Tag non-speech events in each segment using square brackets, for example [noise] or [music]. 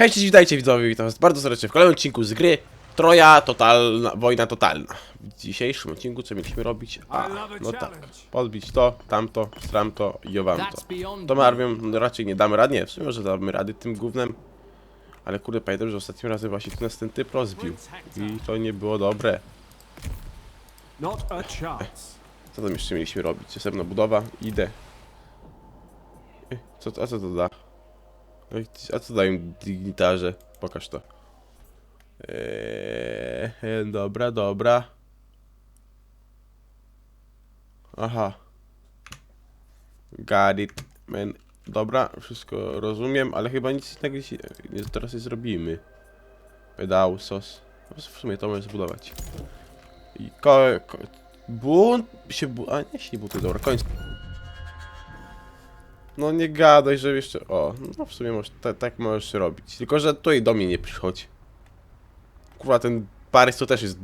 Hej, cześć, witajcie widzowie, witam was bardzo serdecznie w kolejnym odcinku z gry Troja Totalna, Wojna Totalna. W dzisiejszym odcinku co mieliśmy robić? A, no tak, podbić to, tamto, stramto i owamto. Armią no, raczej nie damy rady, nie, w sumie może damy rady tym gównem. Ale kurde, pamiętam, że ostatnim razem właśnie nas ten typ rozbił. I to nie było dobre. Co tam jeszcze mieliśmy robić? Następna budowa, idę. Ej, Co, a co to da? A co dają dignitarze? Pokaż to. Eee, dobra, dobra. Aha. Got it, man. Dobra, wszystko rozumiem, ale chyba nic innego dzisiaj nie, teraz nie zrobimy. Pedał, sos. W sumie to możesz zbudować. I ko... ko bunt się bu... A nie się nie buntuje, dobra, końc. No nie gadaj, że jeszcze... O, no w sumie możesz, ta, tak możesz robić. Tylko, że tutaj do mnie nie przychodź. Kurwa, ten Paryż to też jest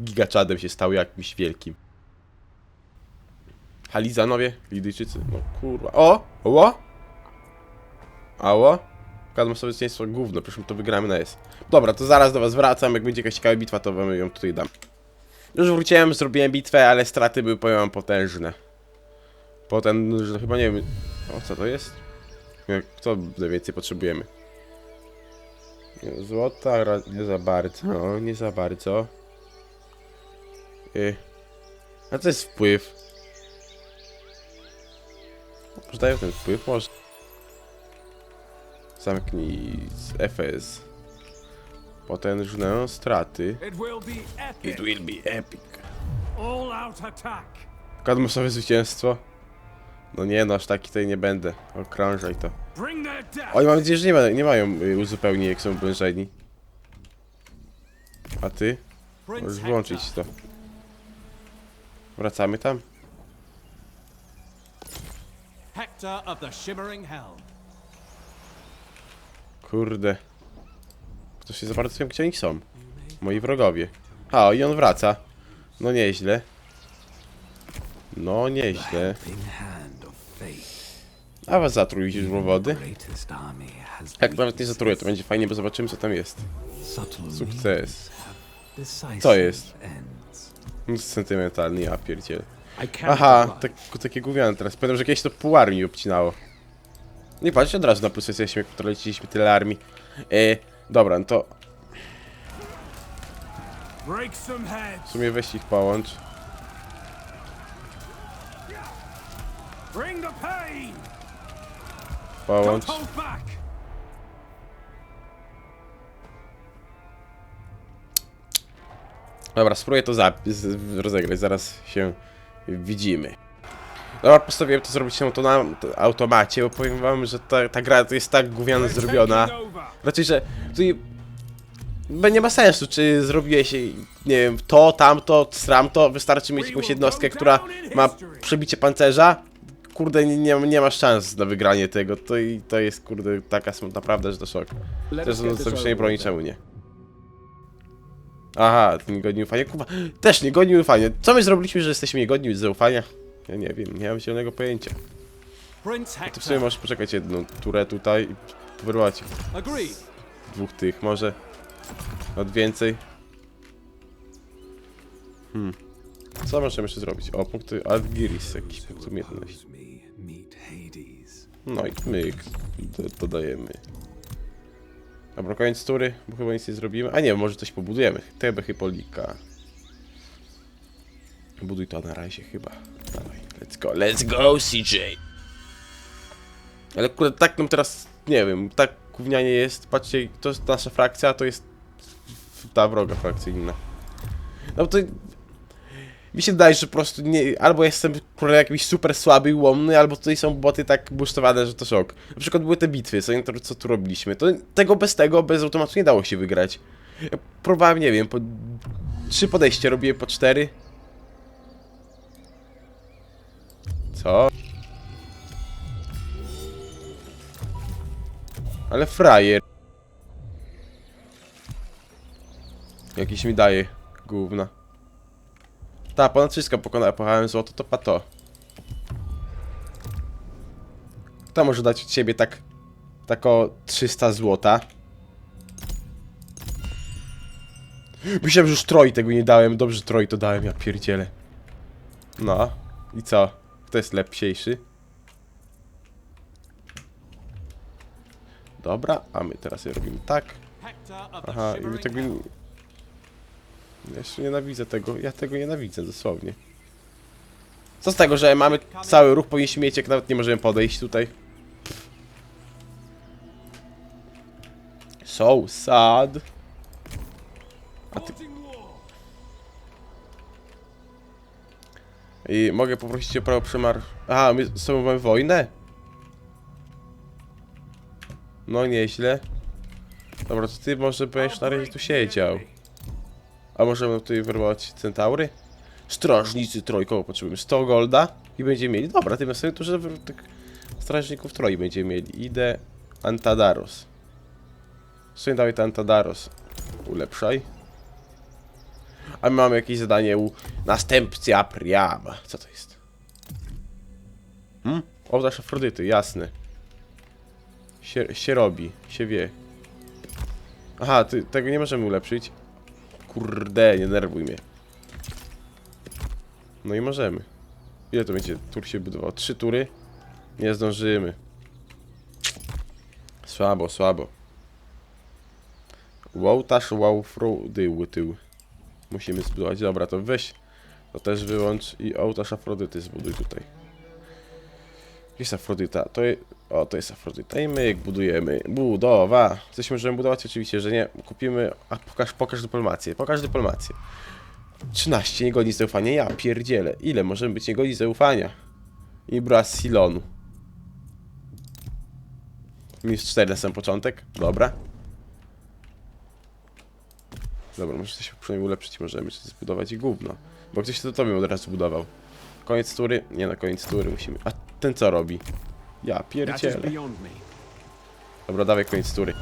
gigaczadem się stał jakimś wielkim. Halizanowie, Lidyjczycy, no kurwa. O! O! Ało? Kadmo sobie zwycięstwo gówno, my to wygramy na S. Dobra, to zaraz do was wracam, jak będzie jakaś ciekawa bitwa, to wam ją tutaj dam. Już wróciłem, zrobiłem bitwę, ale straty były, powiem potężne. Potężne, chyba nie wiem... O, co to jest? Co najwięcej potrzebujemy? Złota, nie za bardzo, nie za bardzo. Y. A co jest wpływ? Może daję ten wpływ, może? Zamknij z FS. Potężne straty. It will be epic. It will be epic. All out attack. Kadmusowe zwycięstwo. No nie no, aż taki tutaj nie będę. Okrążaj to. Oj, mam nadzieję, że nie, ma, nie mają y, uzupełnień, jak są oblężeni. A ty? Możesz włączyć to. Wracamy tam? Kurde. Ktoś się za bardzo wiem, gdzie oni są. Moi wrogowie. A, i on wraca. No nieźle. No nieźle. A was zatruj źródłowody. Jak nawet nie zatruję, to będzie fajnie, bo zobaczymy co tam jest. Sukces. Co jest? Sentymentalny, ja pierdzielę. Aha, tak, takie gówniane teraz. Pamiętam, że kiedyś to pół armii obcinało. Nie patrzcie od razu na plus jesteśmy, jak leciliśmy tyle armii. E, dobra, no to w sumie weź ich połącz. Bring the pain. Połącz. Don't hold back. Dobra, spróbuję to zapis rozegrać, zaraz się widzimy. Dobra, postanowiłem to zrobić na to na automacie, bo powiem wam, że ta, ta gra to jest tak gówniana zrobiona. Raczej, że tutaj nie ma sensu, czy zrobiłeś, nie wiem, to, tamto, stramto, wystarczy mieć jakąś jednostkę, która ma przebicie pancerza. Kurde, nie, nie, nie masz szans na wygranie tego, to, i, to jest, kurde, taka smutna prawda, że to szok. Też no, zawieszenie broni, czemu nie? Aha, to niegodni ufania, kurwa, też niegodni ufania. Co my zrobiliśmy, że jesteśmy niegodni zaufania? Ja nie wiem, nie mam zielonego pojęcia. Prince To w sumie możesz poczekać jedną turę tutaj i wyrwać dwóch tych może. Od więcej. Hmm. Co możemy jeszcze zrobić? O, punkty Adgiris, jakiś punkt umiejętności. No i myk. Do, dodajemy. Dobra, koniec tury, bo chyba nic nie zrobimy. A nie, może coś pobudujemy. Tebe Hypolika. Buduj to na razie chyba. Dawaj, let's go, let's go CJ! Ale kurde, tak nam teraz, nie wiem, tak gównianie jest. Patrzcie, to jest nasza frakcja, a to jest ta wroga frakcja inna. No to... Mi się wydaje, że po prostu nie... Albo jestem kurde jakiś super słaby i łomny, albo tutaj są boty tak boostowane, że to szok. Na przykład były te bitwy, co, co tu robiliśmy. To tego bez tego, bez automatu nie dało się wygrać. Ja próbowałem, nie wiem, po... Trzy podejścia robiłem po cztery. Co? Ale frajer. Jakiś mi daje gówna. Ta, ponad wszystko pokonałem, pochałem złoto, to pato. Kto może dać od siebie tak... Tak o 300 złota? Myślałem, że już troj tego nie dałem. Dobrze, troj to dałem, ja pierdzielę. No. I co? Kto jest lepsiejszy? Dobra, a my teraz je robimy tak. Aha, i my tego... Ja jeszcze nienawidzę tego, ja tego nienawidzę, dosłownie. Co z tego, że mamy cały ruch, powinniśmy mieć, jak nawet nie możemy podejść tutaj. So sad. Forging war. I mogę poprosić o prawo przemar... Aha, my z sobą mamy wojnę? No nieźle. Dobra, to ty może będziesz na razie tu siedział. A możemy tutaj wyrwać centaury? Strażnicy trojkowo potrzebujemy 100 golda i będziemy mieli. Dobra, tym sobie tu, że tych strażników troi będziemy mieli. Idę Antadaros. Sobie dawaj ten Antadaros. Ulepszaj. A my mamy jakieś zadanie u następcy Apriam. Co to jest? Hmm? Ołtarz Afrodyty, jasne. Się, się robi, się wie. Aha, ty, tego nie możemy ulepszyć. Kurde, nie nerwuj mnie. No i możemy. Ile to będzie tur się budowało? Trzy tury? Nie zdążymy. Słabo, słabo. Łowtarz, łowfrudy, tył. Musimy zbudować. Dobra, to weź. To też wyłącz i ołtarz Afrodyty zbuduj tutaj. Jest Afrodyta. To jest... O, to jest Afrodyta i my budujemy. Budowa. Coś możemy budować? Oczywiście, że nie. Kupimy... A pokaż, pokaż dyplomację. Pokaż dyplomację. 13 nie godzi zaufania. Ja pierdzielę. Ile możemy być nie godzi zaufania? I braz Silonu. Minus 4 na sam początek. Dobra. Dobra, może coś przynajmniej ulepszyć możemy, czy zbudować i gówno. Bo ktoś to tobie od razu budował. Koniec tury? Nie na koniec tury musimy. A ten co robi? Ja pierdzielę. Dobra, dawaj koniec tury.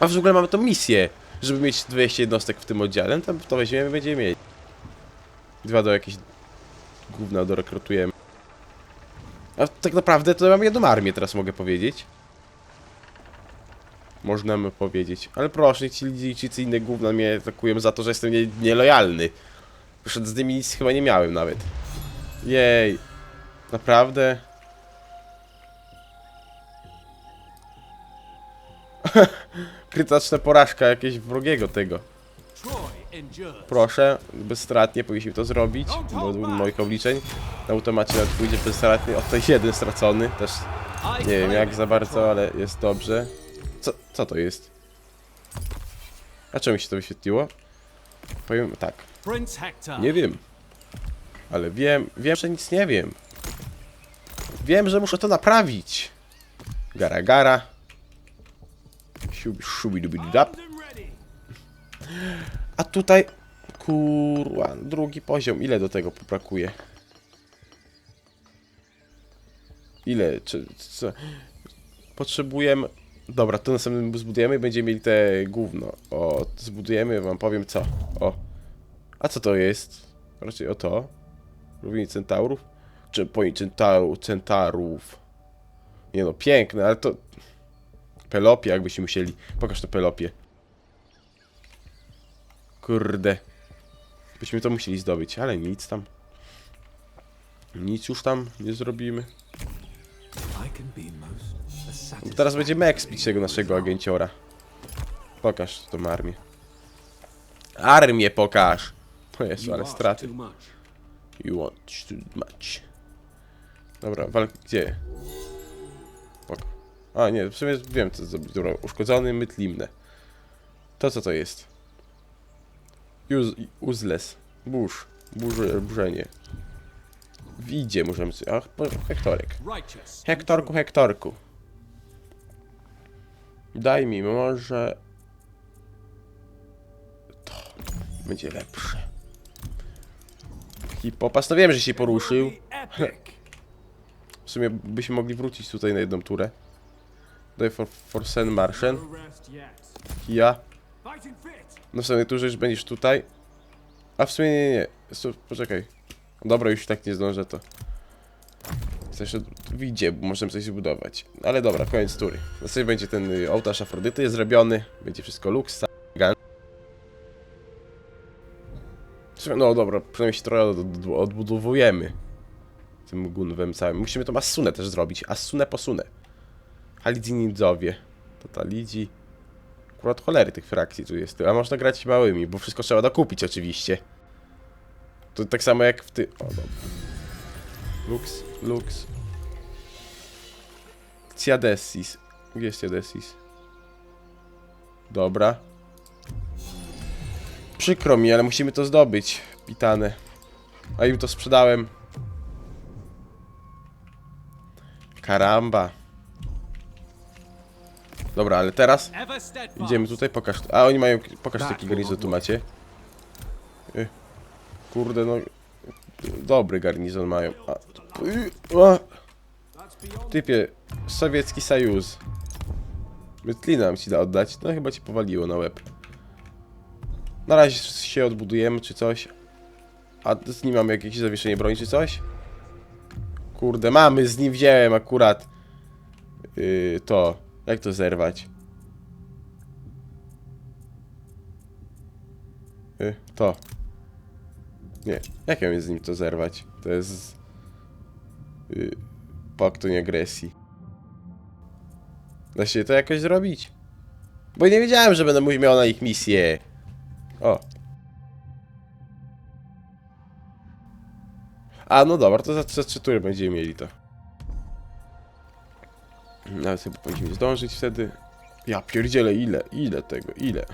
A w ogóle mamy tą misję, żeby mieć 200 jednostek w tym oddziale, no to, to weźmiemy, będziemy mieli. Dwa do jakieś gówna dorekrutujemy. A tak naprawdę to mamy jedną armię, teraz mogę powiedzieć. Można by powiedzieć. Ale proszę, ci Lidyjczycy inne gówna mnie atakują za to, że jestem nie, nielojalny. Przed z nimi nic chyba nie miałem nawet. Jej. Naprawdę? [laughs] Krytyczna porażka jakiegoś wrogiego tego. Proszę, bezstratnie powinniśmy to zrobić, według moich obliczeń na automacie nawet pójdzie bezstratnie. O, to jest jeden stracony, też nie wiem jak za bardzo, ale jest dobrze. Co, co to jest? A czemu się to wyświetliło? Powiem tak, nie wiem. Ale wiem, wiem, że nic nie wiem. Wiem, że muszę to naprawić. Gara gara. Siubi, szubi, dubi, dap. Armed and ready. A tutaj, kurwa, drugi poziom. Ile do tego brakuje? Ile? Czy, co? Potrzebujemy... Dobra, to następnym zbudujemy i będziemy mieli te gówno. O, zbudujemy, wam powiem co. O. A co to jest? Raczej o to. Równie centaurów? Czy pojęć centaru, centarów? Nie no, piękne, ale to... Pelopie jakbyśmy musieli. Pokaż to pelopie. Kurde. Byśmy to musieli zdobyć, ale nic tam. Nic już tam nie zrobimy. Bo teraz będziemy expić tego naszego agenciora. Pokaż tą armię. Armię pokaż! O Jezu, ale straty. You want too much. Dobra, walk... Gdzie? A, nie, w sumie wiem co zrobić. Dobra, uszkodzony mytlimne. To co to jest? Use, useless. Burz. Burze, burzenie. W idzie możemy sobie... Ach, hektorek. Hektorku, hektorku. Daj mi może... To będzie lepsze. Hipopas, no wiem, że się poruszył. W sumie byśmy mogli wrócić tutaj na jedną turę. Daj for, for Sen yet. Ja. No w sumie turze już będziesz tutaj. A w sumie nie, nie, Poczekaj. Dobra, już tak nie zdążę to. Jeszcze widzie, bo możemy coś zbudować. Ale dobra, koniec tury. Na sobie będzie ten y, ołtarz Afrodyty jest zrobiony. Będzie wszystko lux. No dobra, przynajmniej się trochę od, od, odbudowujemy. Tym gunwem całym. Musimy tą Asunę też zrobić. Asunę posunę. Halidzi Nidzowie. Totalidzi. Akurat cholery tych frakcji tu jest. A można grać małymi, bo wszystko trzeba dokupić oczywiście. To tak samo jak w ty... O, dobra. Lux, Lux. Ciadesis. Gdzie jest Ciadesis? Dobra. Przykro mi, ale musimy to zdobyć, pitane. A im to sprzedałem. Karamba. Dobra, ale teraz idziemy tutaj, pokaż. A oni mają. Pokaż jaki garnizon tu macie. Y, Kurde, no. Dobry garnizon mają. A, y, a, typie, sowiecki sojus. Mytlina nam ci da oddać. No chyba ci powaliło na łeb. Na razie się odbudujemy czy coś. A z nim mamy jakieś zawieszenie broni czy coś? Kurde, mamy, z nim wziąłem akurat. Yy, to. Jak to zerwać? Yy, to. Nie, jak ja mam z nim to zerwać? To jest... Yy, pakt o nieagresji. Da się to jakoś zrobić? Bo nie wiedziałem, że będę miał na ich misję. O. A, no dobra, to za, za trzy tury będziemy mieli to. Nawet sobie powinniśmy zdążyć wtedy. Ja pierdzielę, ile, ile tego, ile.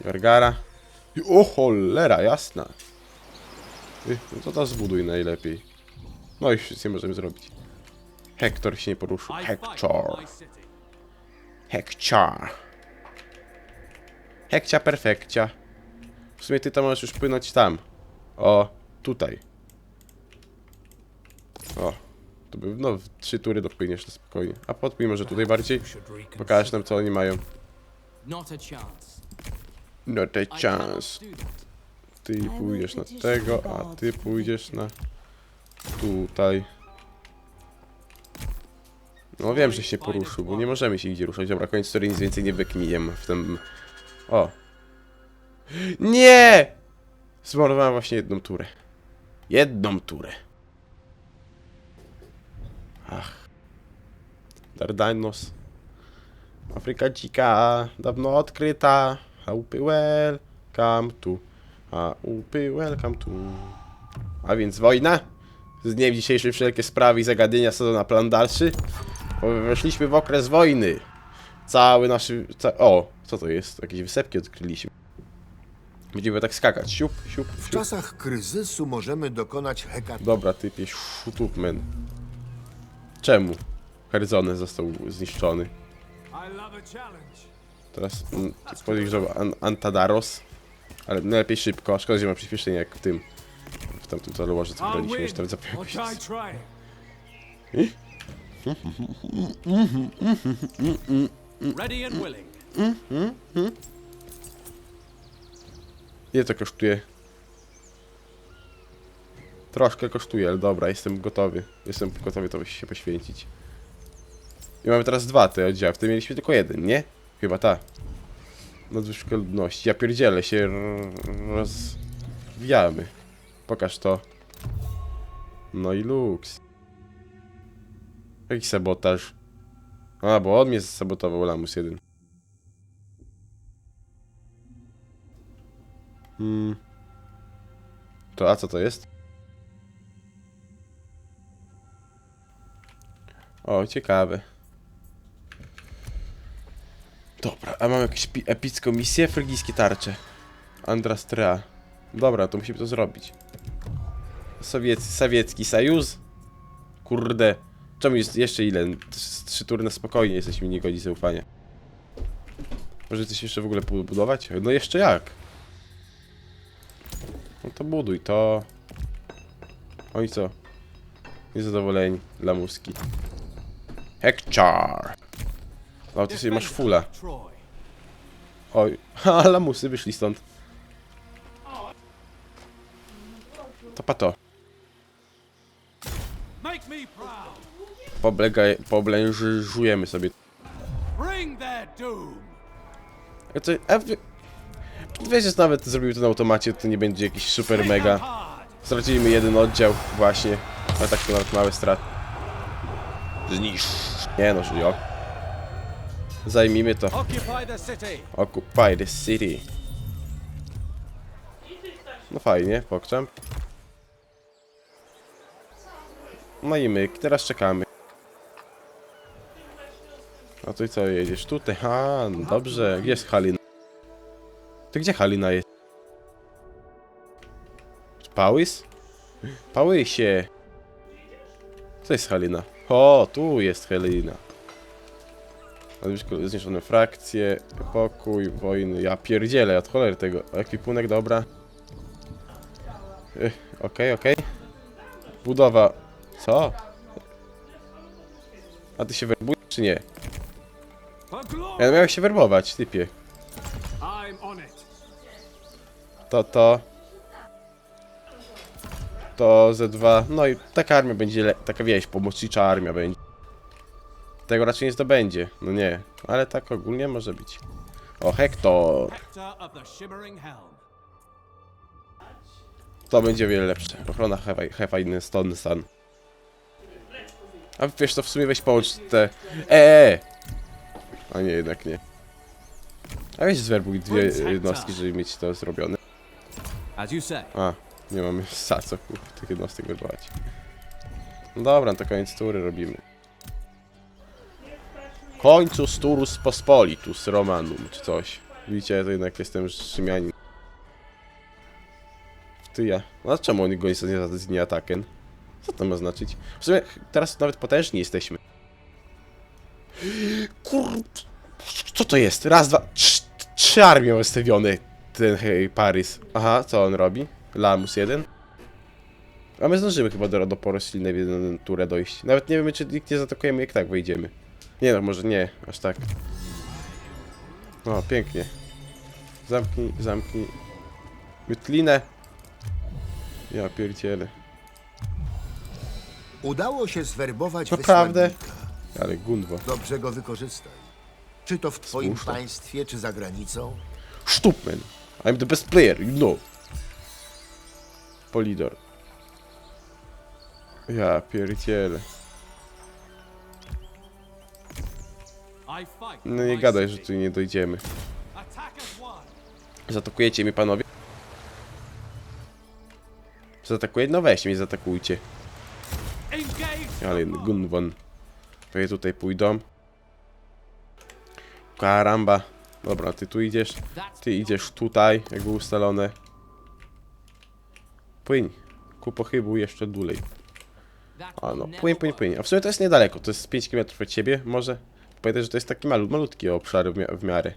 Gargara. O cholera, jasna. No to to zbuduj najlepiej. No i wszystko możemy zrobić. Hektor się nie poruszył. Hektor. city. Hekcia. Hekcia perfekcia. W sumie ty tam możesz już płynąć tam. O, tutaj. O. To by, no, w trzy tury dopłyniesz to spokojnie. A podpłyń może tutaj bardziej. Pokażesz nam co oni mają. Not a chance. Ty pójdziesz na tego, a ty pójdziesz na tutaj. No wiem, że się poruszył, bo nie możemy się gdzie ruszać. Dobra, koniec historii, nic więcej nie wykmijem w tym... O! Nie! Zmarnowałem właśnie jedną turę. Jedną turę. Ach. Dardanos. Afryka dzika, dawno odkryta. Haupy welcome to. Haupy welcome to. A więc wojna. Z dniem dzisiejszym wszelkie sprawy i zagadnienia są na plan dalszy. Weszliśmy w okres wojny. Cały nasz... Ca o, co to jest? Jakieś wysepki odkryliśmy. Będziemy tak skakać. Siup, siup, W siup. czasach kryzysu możemy dokonać hekatomby. Dobra, typie, shutupman. Czemu? Herzone został zniszczony. Teraz mm, podejrzewam an Antadaros. Ale najlepiej szybko, a szkoda, że ma przyspieszenie jak w tym. W tamtym talorze co win już or zapomniałem. [laughs] Ready and willing. Ile to kosztuje? Troszkę kosztuje, ale dobra, jestem gotowy. Jestem gotowy to się poświęcić. I mamy teraz dwa te oddziały, wtedy mieliśmy tylko jeden, nie? Chyba ta. Nadwyżka ludności. Ja pierdzielę się rozwijamy. Pokaż to. No i luks. Jaki sabotaż? A, bo on mnie sabotował, Lamus jeden. Hmm. To a co to jest? O, ciekawe. Dobra, a mam jakąś pi- epicką misję? Frygijskie tarcze. Andrastrea. Dobra, to musimy to zrobić. Sowiec sowiecki Sojus? Kurde. Czemu jest jeszcze ile? Trz- Trzy tury na spokojnie jesteśmy nie godzi zaufania. Może coś jeszcze w ogóle budować? No jeszcze jak? No to buduj to. Oj co? Niezadowoleni. Lamuski. Hekchar. O, ty sobie masz Troy. Oj, [laughs] ha, lamusy wyszli stąd. To pato. Poblegaj, poblężujemy sobie. Bring their doom. A. Wiesz, że nawet zrobił to na automacie, to nie będzie jakiś super mega. Straciliśmy jeden oddział właśnie, ale tak to nawet małe straty. Zniszcz. Nie no, jo. Zajmijmy to. Occupy the city. No fajnie, pokczam. No i myk, teraz czekamy. A ty co, jedziesz tutaj? Ha, no dobrze. Gdzie jest Halina? Ty gdzie Halina jest? Pałys? Pałysie. Co jest Halina? O, tu jest Halina. Zniszczone frakcje, pokój, wojny. Ja pierdzielę, od cholery tego. Ekwipunek, dobra. Okej, okej. Budowa. Co? A ty się werbujesz, czy nie? Ja miałeś się werbować, typie. To, to. To Z2. No i taka armia będzie, taka wieś, pomocnicza armia będzie. Tego raczej nie zdobędzie. No nie, ale tak ogólnie może być. O, Hektor. To będzie wiele lepsze. Ochrona Hefajny Stone Sun. A wiesz, to w sumie weź połącz te... Eee! A nie, jednak nie. A weź zwerbuj dwie jednostki, żeby mieć to zrobione. A, nie mamy [laughs] za co tych jednostek werbować. No dobra, to koniec tury robimy. Końcus turus pospolitus romanum, czy coś. Widzicie, to jednak jestem Rzymianin. Ty ja. No a czemu oni go nie nie ataken? Co to ma znaczyć? W sumie teraz nawet potężni jesteśmy. [gasps] Kur... Co to jest? Raz, dwa, trz, trzy armie. Ten hej, Paris. Aha, co on robi? Lamus jeden. A my zdążymy chyba do, do porośliny w jedną turę dojść. Nawet nie wiemy, czy nikt nie zaatakujemy, jak tak wejdziemy. Nie no, może nie, aż tak. O, pięknie. Zamknij, zamknij. Mytlinę. Ja pierdzielę. Udało się zwerbować Naprawdę? wysłannika. Ale Gunwo. Dobrze go wykorzystaj. Czy to w twoim Słuszne. państwie, czy za granicą? Stupman. I'm the best player, you know. Polidor. Ja pierdzielę. No nie gadaj, że tu nie dojdziemy. Zaatakujecie mnie panowie? Zaatakuje? No weź mnie, zaatakujcie. Engage. Ale Gunwon. To tutaj pójdą. Karamba. Dobra, ty tu idziesz. Ty idziesz tutaj, jak było ustalone. Płyń. Ku pochybu jeszcze dulej. A no, płyń, płyń, płyń. A w sumie to jest niedaleko, to jest 5 km od ciebie, może? Pamiętaj, że to jest taki malu, malutki obszar w, mia w miarę.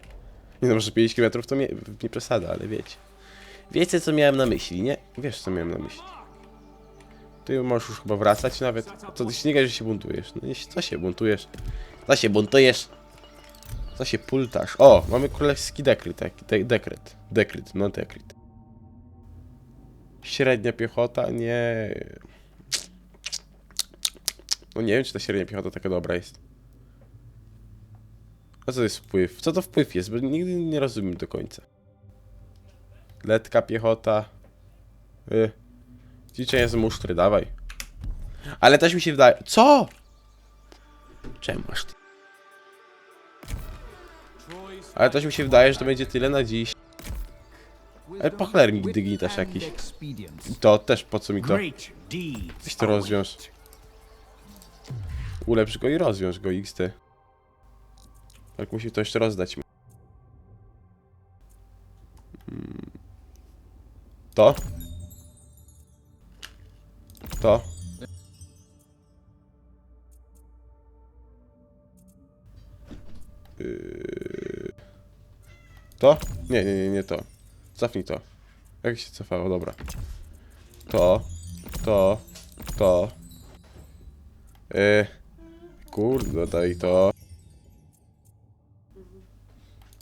Nie no, może 5 km to nie, nie przesada, ale wiecie. Wiecie, co miałem na myśli, nie? Wiesz, co miałem na myśli. Ty możesz już chyba wracać nawet. To ty się nie gadaj, że się buntujesz. No nie, co się buntujesz? Co się buntujesz? Co się pultasz? O, mamy królewski dekret, taki, de dekret. Dekret, no dekret. Średnia piechota? Nie. No nie wiem, czy ta średnia piechota taka dobra jest. A co to jest wpływ? Co to wpływ jest? Bo nigdy nie rozumiem do końca. Letka piechota. Y. Ćwiczenia z musztry, dawaj. Ale też mi się wydaje... Co? Czemu masz ty? Ale też mi się wydaje, że to będzie tyle na dziś. Ale po cholerę mi dygnitarz jakiś. To też po co mi to? Weź to rozwiąż. Ulepsz go i rozwiąż go XT. Tak musi to jeszcze rozdać. Mm. To? To? To? Nie, nie, nie, nie to. Cofnij to. Jak się cofało, dobra. To, to, to. Yy. Kurde, daj to.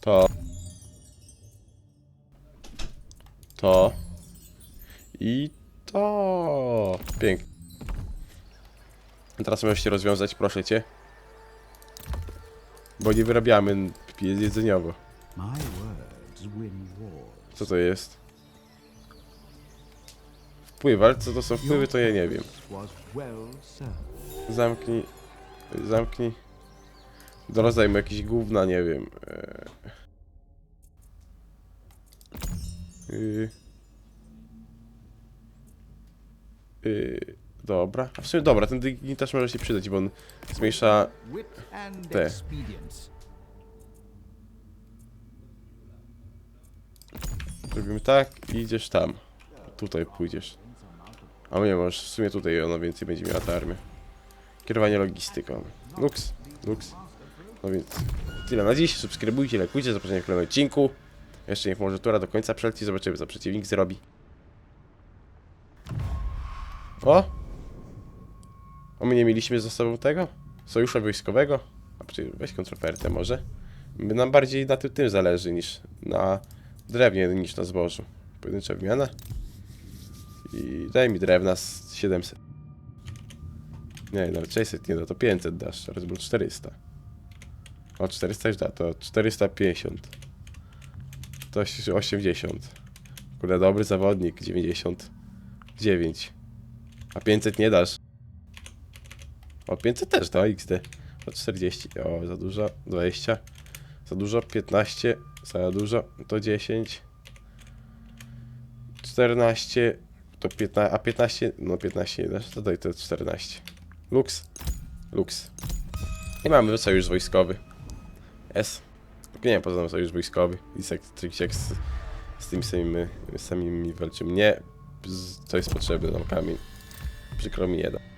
To. To. I to. Pięknie. Teraz możesz się rozwiązać, proszę cię. Bo nie wyrabiamy jedzeniowo. Co to jest? Wpływ, ale co to są wpływy, to ja nie wiem. Zamknij. Zamknij. Do rodzaju jakieś gówna, nie wiem. Yy. Yy. Dobra. A w sumie dobra, ten też może się przydać, bo on zmniejsza Te. Robimy tak i idziesz tam. Tutaj pójdziesz. A nie, możesz w sumie tutaj ona więcej będzie miała ta armia. Kierowanie logistyką. Lux, lux. No więc tyle na dziś. Subskrybujcie, lajkujcie, zapraszam w kolejnym odcinku. Jeszcze niech może tura do końca przeleci, zobaczymy co przeciwnik zrobi. O! A my nie mieliśmy ze sobą tego? Sojusza wojskowego? A weź kontrofertę może. Nam bardziej na tym, tym zależy niż na drewnie niż na zbożu. Pojedyncza wymiana. I daj mi drewna z 700. Nie, nawet 600 nie da, to 500 dasz, teraz było 400. O, 400 już da, to 450. To 80. Kurde, dobry zawodnik, 99. A 500 nie dasz. O, 500 też da, XD. O, 40, o, za dużo, 20. Za dużo, 15. Za dużo, to 10. 14. To 15, a 15, no 15 nie dasz, to daj to 14. Lux. Lux. I mamy sojusz wojskowy. S. Nie wiem, poza tym sojusz wojskowy. Jak, jak z, z tymi samymi, samymi walczymy. Nie, to jest potrzebny nam kamień. Przykro mi jeden.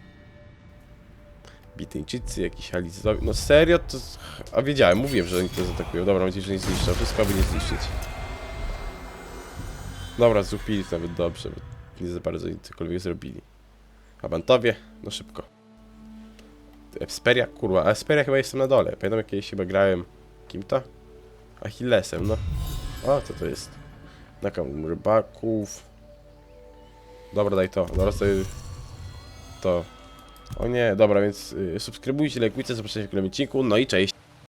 Bityńczycy, jakiś Halizowi. No serio? To... A wiedziałem, mówiłem, że oni to zaatakują. Dobra, mam nadzieję, że nie zniszczą. Wszystko aby nie zniszczyć. Dobra, zupili to nawet dobrze, bo nie za bardzo nic cokolwiek zrobili. Abantowie, no szybko. Esperia, kurwa, a Esperia chyba jestem na dole. Pamiętam jak kiedyś chyba grałem... Kim to? Achillesem, no. O, co to jest? Nakam rybaków. Dobra, daj to. Dobra, sobie... To. O nie, dobra, więc y, subskrybujcie, lajkujcie, zapraszajcie w kolejnym odcinku, no i cześć.